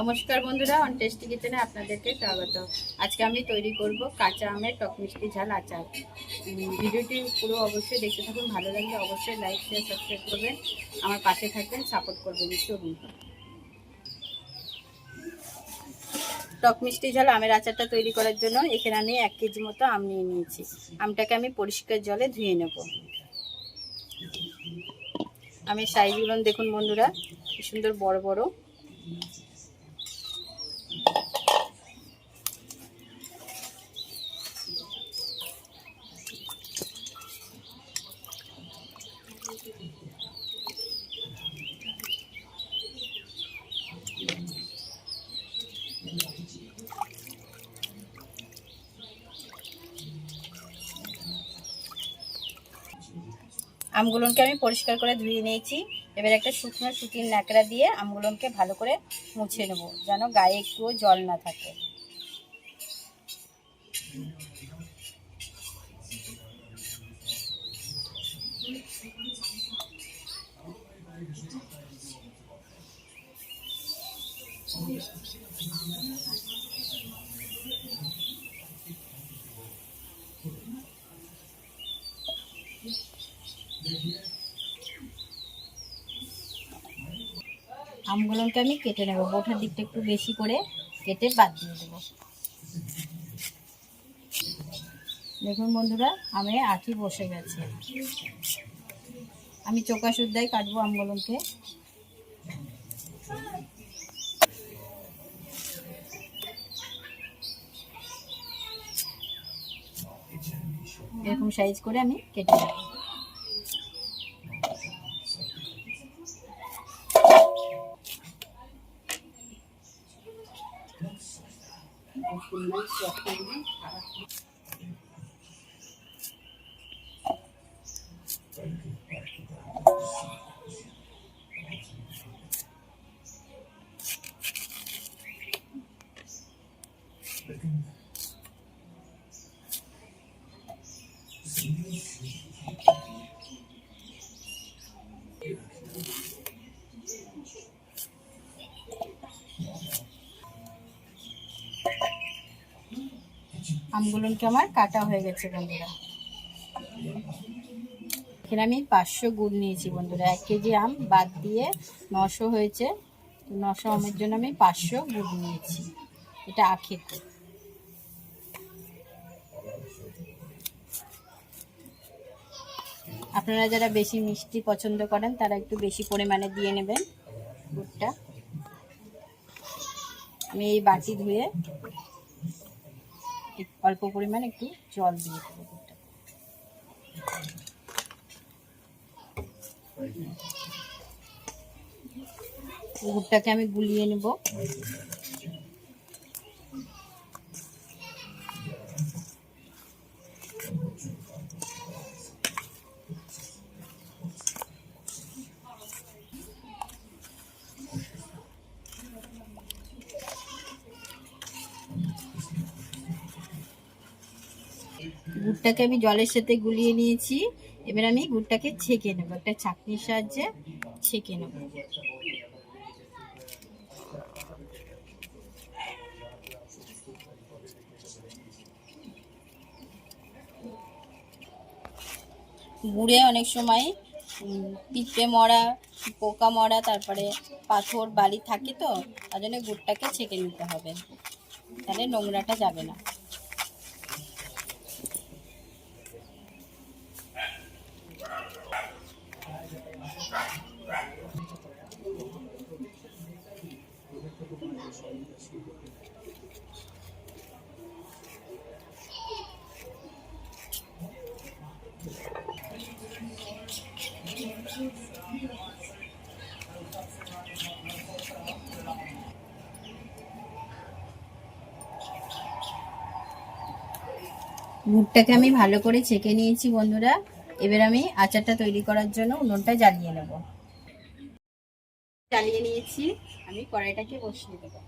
নমস্কার বন্ধুরা on tasty কিচেনে আপনাদেরকে স্বাগত। আজকে আমি তৈরি করব কাঁচা আমের টক মিষ্টি ঝাল আচার। ভিডিওটি পুরো অবশ্যই দেখতে থাকুন, ভালো লাগলে অবশ্যই লাইক শেয়ার সাবস্ক্রাইব করবেন। আমার পাশে থাকবেন সাপোর্ট করবেন চলুন টক মিষ্টি ঝাল আমের আচারটা তৈরি করার জন্য এখানে আমি এক কেজি মতো আম নিয়ে নিয়েছি। আমটাকে আমি পরিষ্কার জলে ধুয়ে নেব। আমের সাইজগুলো দেখুন বন্ধুরা সুন্দর বড় বড়। আমগুলোকে আমি পরিষ্কার করে ধুয়ে নিয়েছি। এবার একটা শুকনো সুতির ন্যাকড়া দিয়ে আমগুলোকে ভালো করে মুছে নেব, যেন গায়ে একটুও জল না থাকে। আমগুলোকে আমি কেটে নেব। বোঠার দিকটা একটু বেশি করে কেটে বাদ দিয়ে দেবো। দেখুন বন্ধুরা, আমি আঠি বসে গেছে। আমি চোকা সুদ্ধাই কাটবো আমগুলোকে। এরকম সাইজ করে আমি কেটে নেব। nice walking. আমগুলোকে আমার কাটা হয়ে গেছে, বন্ধুরা। এখানে আমি পাঁচশো গুড় নিয়েছি, বন্ধুরা। এক কেজি আম বাদ দিয়ে নশো হয়েছে। নশো আমের জন্য আমি পাঁচশো গুড় নিয়েছি। এটা আখের আপনারা যারা বেশি মিষ্টি পছন্দ করেন, তারা একটু বেশি পরিমাণে দিয়ে নেবেন গুড়টা আমি এই বাটি ধুয়ে অল্প পরিমাণে একটু জল দিয়ে দেবো দুধটা। গুড়টাকে আমি গুলিয়ে নেব গুড়টাকে আমি জলের সাথে গুলিয়ে নিয়েছি। এবার আমি গুড়টাকে ছেঁকে নেব। একটা ছাঁকনির সাহায্যে ছেঁকে নেব। গুড়ে অনেক সময় পিঁপড়ে মরা, পোকা মরা, তারপরে পাথর, বালি থাকে তো, তার জন্য গুড়টাকে ছেঁকে নিতে হবে। তাহলে নোংরাটা যাবে না। গুড়টাকে আমি ভালো করে ছেঁকে নিয়েছি, বন্ধুরা। এবার আমি আচারটা তৈরি করার জন্য উনুনটা জ্বালিয়ে নেব। জ্বালিয়ে নিয়েছি। আমি কড়াইটাকে বসিয়ে দেবো।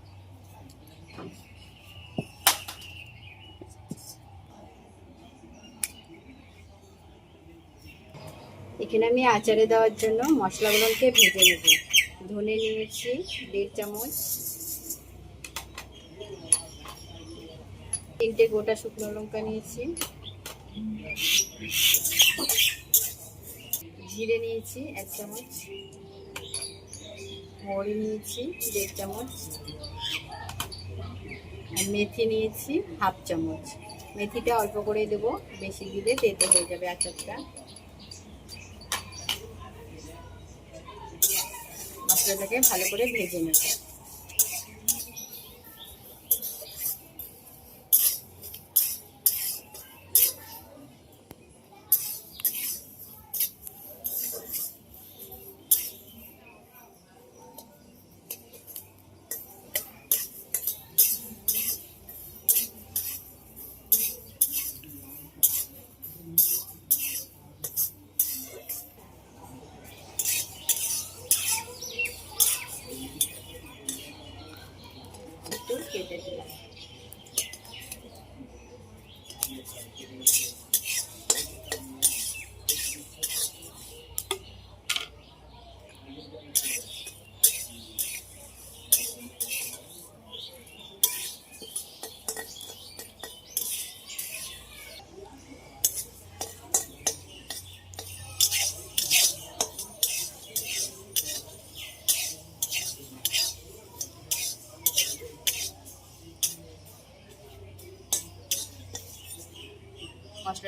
এখানে আমি আচারে দেওয়ার জন্য মশলাগুলোকে ভেজে নেব। ধনে নিয়েছি, দেড় চামচ। তিনটে গোটা শুকনো লঙ্কা নিয়েছি। জিরে নিয়েছি এক চামচ। মৌরি নিয়েছি দেড় চামচ। মেথি নিয়েছি হাফ চামচ। মেথিটা অল্প করে দেবো, বেশি দিলে তেতে হয়ে যাবে আচারটা। মশলাটাকে ভালো করে ভেজে নেব।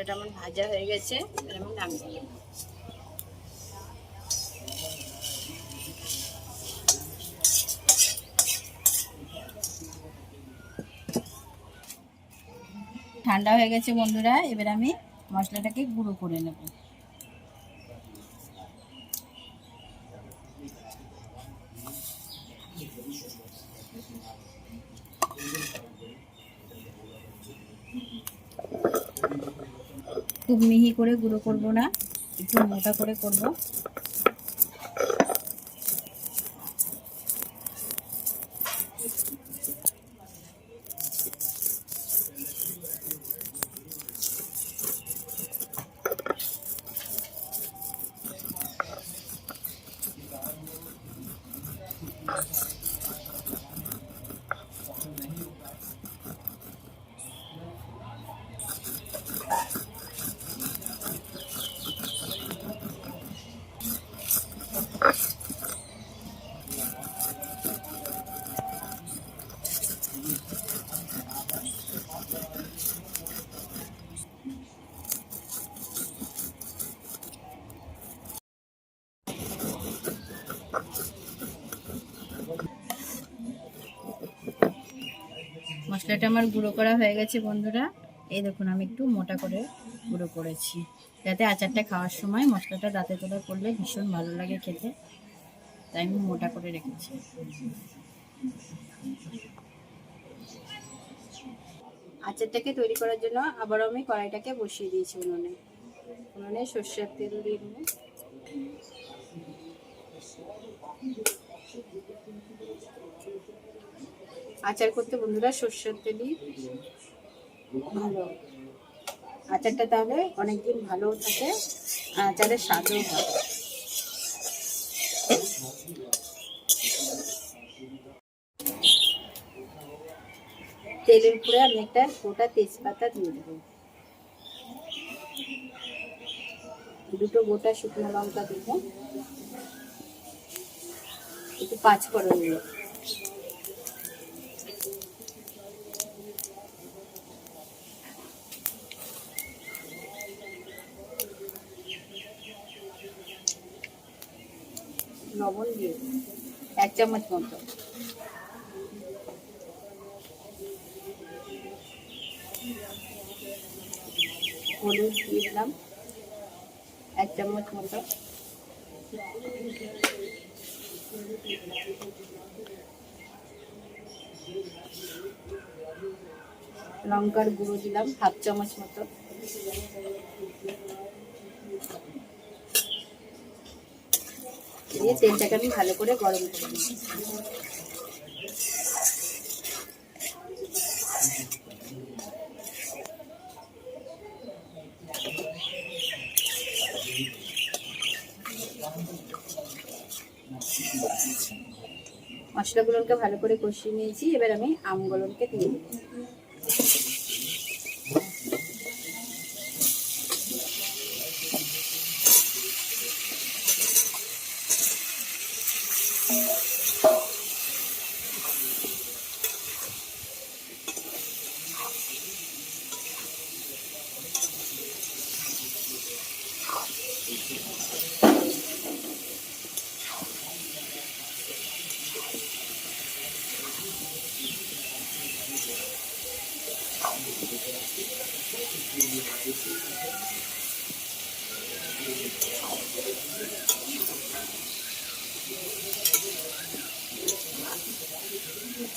মশলাটা আমার ভাজা হয়ে গেছে এবার আমি নামিয়ে নেব। ঠান্ডা হয়ে গেছে বন্ধুরা, এবার আমি মশলাটাকে গুঁড়ো করে নেব। খুব মিহি করে গুঁড়ো করব না একটু মোটা করে করব। মশলাটা আমার গুঁড়ো করা হয়ে গেছে, বন্ধুরা। এই দেখুন, আমি একটু মোটা করে গুঁড়ো করেছি। যাতে আচারটা খাওয়ার সময় মশলাটা দাঁতে তোলা করলে ভীষণ ভালো লাগে খেতে। তাই আমি মোটা করে রেখেছি। আচারটাকে তৈরি করার জন্য আবারও আমি কড়াইটাকে বসিয়ে দিয়েছি উনুনে। উনুনে সর্ষের তেল দিয়ে আচার করতে বন্ধুরা সর্ষের তেলই ভালো। আচারটা তাহলে অনেকদিন ভালো থাকে, আচারের স্বাদও হয় তেলের উপরে আমি একটা গোটা তেজপাতা দিয়ে দেবো। দুটো গোটা শুকনো লঙ্কা দেবো। একটু পাঁচ ফোড়ন দেবো। লবণ দিয়ে এক চামচ মতো। হলুদ দিয়ে দিলাম। এক চামচ মতো। লঙ্কার গুঁড়ো দিলাম, হাফ চামচ মতো। দিয়ে তেলটাকে আমি ভালো করে গরম করে নিই মশলাগুলোকে ভালো করে কষিয়ে নিয়েছি। এবার আমি আমগুলোকে দিয়ে দেবো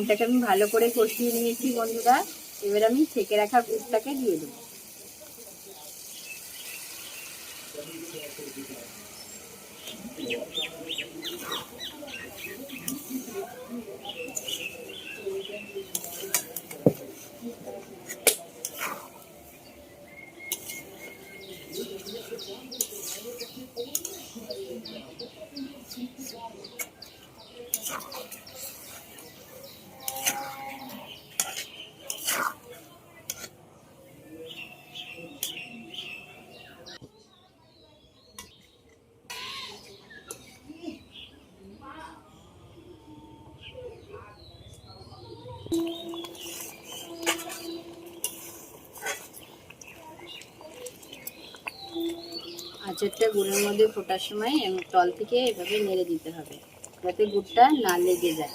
আমটাকে আমি ভালো করে কষিয়ে নিয়েছি বন্ধুরা। এবার আমি ছেঁকে রাখা গুড়টাকে দিয়ে দেবো। আচারটা গুড়ের মধ্যে ফোটার সময় তল থেকে এভাবে নেড়ে দিতে হবে যাতে গুড়টা না লেগে যায়।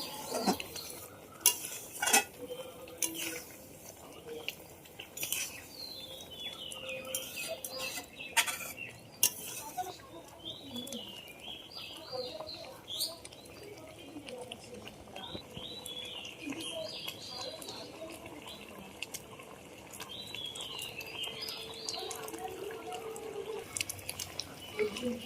এখানে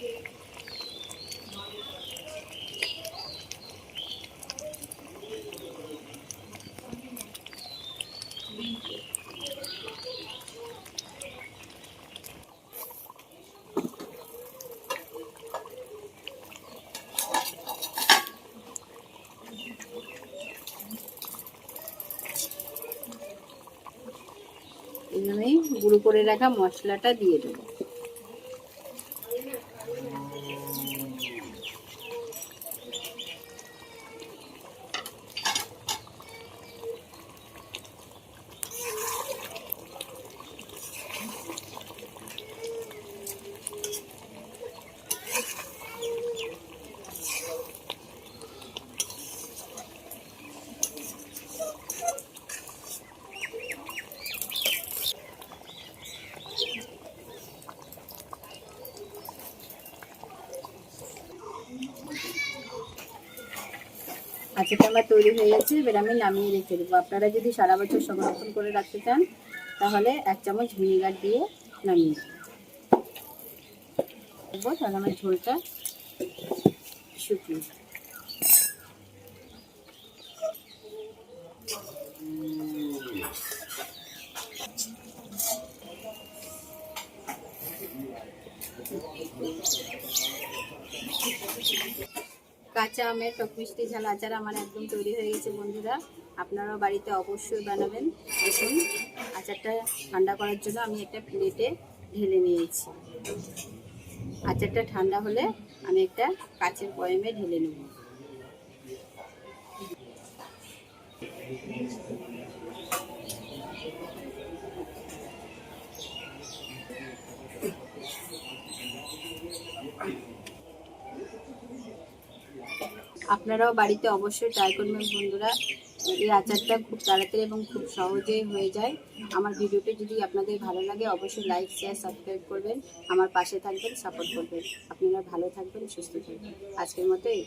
গুঁড়ো করে রাখা মশলাটা দিয়ে দেবো। আচারটা আমার তৈরি হয়ে গেছে, এবার আমি নামিয়ে রেখে দেবো। আপনারা যদি সারা বছর সংরক্ষণ করে রাখতে চান, তাহলে এক চামচ ভিনেগার দিয়ে নামিয়ে দেবো তাহলে আমার ঝোলটা শুকিয়ে কাঁচা আমের টক মিষ্টি ঝাল আচার আমার একদম তৈরি হয়ে গেছে, বন্ধুরা। আপনারাও বাড়িতে অবশ্যই বানাবেন। দেখুন, আচারটা ঠান্ডা করার জন্য আমি একটা প্লেটে ঢেলে নিয়েছি। আচারটা ঠান্ডা হলে আমি একটা কাঁচের বয়ামে ঢেলে নেব। আপনারাও বাড়িতে অবশ্যই ট্রাই করবেন বন্ধুরা। এই আচারটা খুব তাড়াতাড়ি এবং খুব সহজেই হয়ে যায়। আমার ভিডিওটি যদি আপনাদের ভালো লাগে, অবশ্যই লাইক শেয়ার সাবস্ক্রাইব করবেন। আমার পাশে থাকবেন সাপোর্ট করবেন। আপনারা ভালো থাকবেন, সুস্থ থাকবেন। আজকের মতো এই